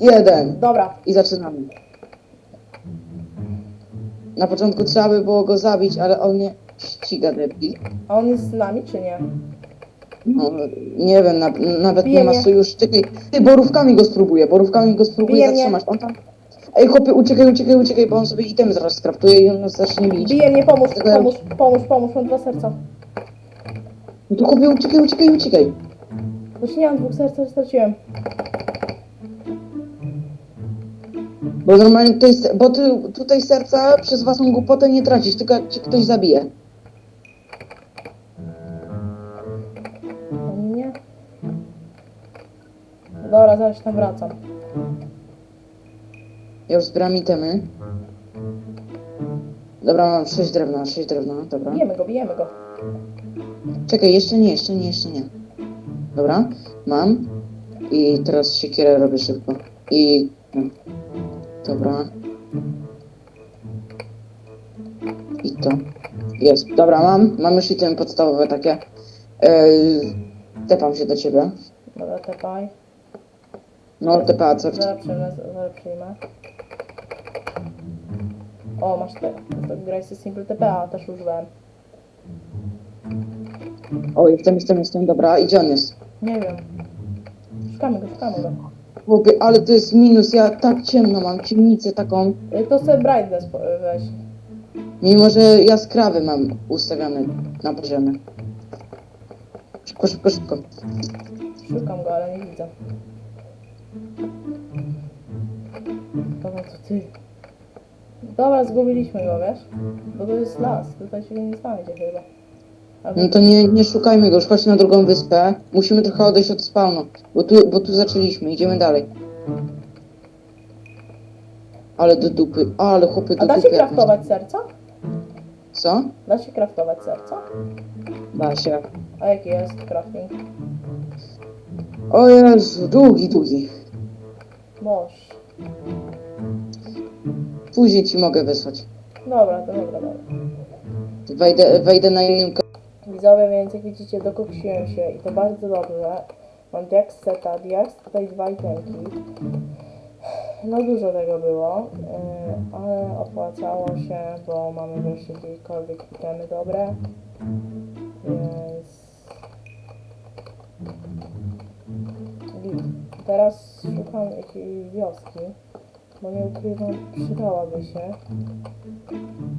dwa, jeden. Dobra, I zaczynamy. Na początku trzeba by było go zabić, ale on nie ściga debil. a on jest z nami, czy nie? No, nie wiem, na, nawet Bije nie ma mnie. sojuszy. Czekaj, ty borówkami go spróbuję, borówkami go spróbuję Bije mnie. zatrzymać. On tam... Ej, chłopie, uciekaj, uciekaj, uciekaj, bo on sobie itemy zaraz skraftuje i on nas zacznie bić. Bije mnie, pomóż, ja- pomóż, pomóż, pomóż, mam dwa serca. No to chłopie, uciekaj, uciekaj, uciekaj. Znaczy nie mam dwóch serc, ale straciłem. Bo normalnie tutaj, bo ty tutaj serca przez własną głupotę nie tracisz, tylko jak cię ktoś zabije. Nie. Dobra, zaraz tam wracam. Ja już zbieram itemy. Dobra, mam 6 drewna, 6 drewna, dobra. Bijemy go, bijemy go. Czekaj, jeszcze nie, jeszcze nie, jeszcze nie. Dobra, mam. I teraz siekierę robię szybko. I... no. Dobra. I to. Jest, dobra, mam. Mam już itemy podstawowe takie. Yy, tepam się do ciebie. Dobra, tepaj. No, tepa, co? Zaraz przyjmę, zaraz przyjmę. O, masz te. To graj sobie Simple TPA, też używałem. O, jestem, jestem, jestem, dobra. I gdzie on jest? Nie wiem. Szukamy go, szukamy go. Chłopie, ale to jest minus, ja tak ciemno mam, ciemnicę taką. Y, To sobie brightness po- y, weź. Mimo, że jaskrawy mam ustawiony na poziomie. Szybko, szybko, szybko. Szukam go, ale nie widzę. Dobra, to ty. Dobra, zgubiliśmy go, wiesz? Bo to jest las, tutaj się nie znajdzie chyba. No to nie, nie szukajmy go, już chodź na drugą wyspę. Musimy trochę odejść od spawnu, bo tu, bo tu zaczęliśmy, idziemy dalej. Ale do dupy, ale chłopy do A da się dupy. kraftować serca? Co? Da się kraftować serca? Da się. A jaki jest crafting? O Jezu, długi, długi. Moż. Później ci mogę wysłać. Dobra, to dobra, dobra. Wejdę, wejdę na innym Widzowie, więc jak widzicie, dokuksiłem się i to bardzo dobrze. Mam diaks seta, diaks, tutaj dwa itemki. No dużo tego było, yy, ale opłacało się, bo mamy wreszcie jakiekolwiek itemy dobre. Więc... Git. Teraz szukam jakiejś wioski, bo nie ukrywam, przydałaby się.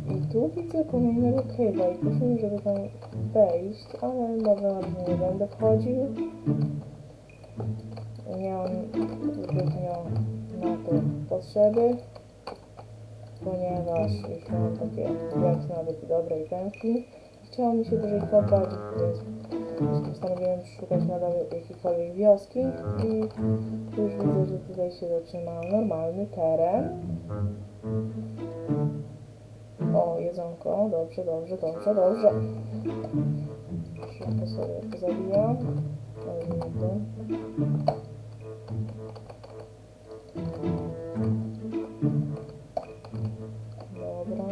I tu widzę kolejnego cave'a i proszę mi, żeby tam wejść, ale może na to nie będę wchodził. Nie mam zbytnio na to potrzeby, ponieważ już mam takie jak nawet dobre itemki. Chciało mi się dłużej kopać, więc postanowiłem szukać nadal jakiejkolwiek wioski i już widzę, że tutaj się zaczyna normalny teren. Jedzonko. Dobrze, dobrze, dobrze, dobrze. Szybko sobie zabijam. Ale. Dobra.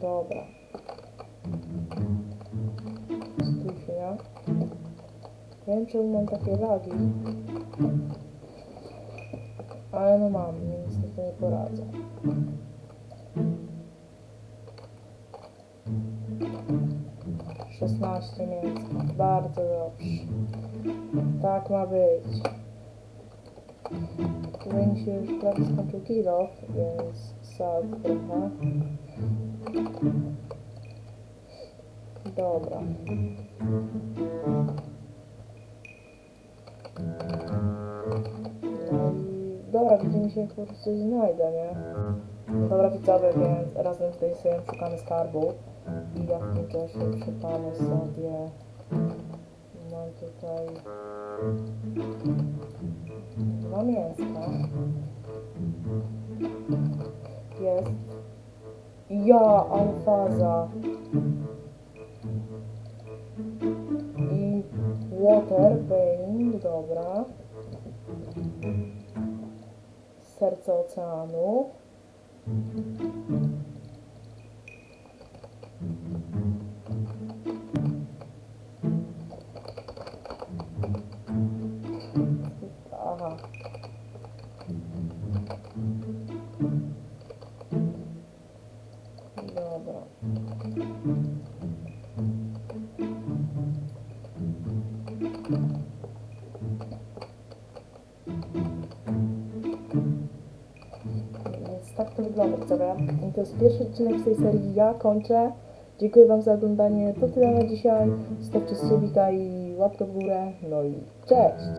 Dobra. Stój chwila. Nie wiem, czemu mam takie lagi. Ale no mam, więc to nie poradzę. Szesnaście mięska. Bardzo dobrze. Tak ma być. Tutaj mi się już prawie skończył kilo, więc sad trochę. Dobra. Dobra, widzimy się jak po prostu znajdę, nie? Dobra widzowie, więc razem tutaj sobie szukamy skarbu i ja w czasie przypalę sobie. Mam tutaj dwa mięska. Jest. Ja, alfaza. I water pain, dobra serce oceanu. Tak to wygląda, widzowie. I to jest pierwszy odcinek z tej serii. Ja kończę. Dziękuję Wam za oglądanie. To tyle na dzisiaj. Stawcie subika i łapkę w górę. No i cześć!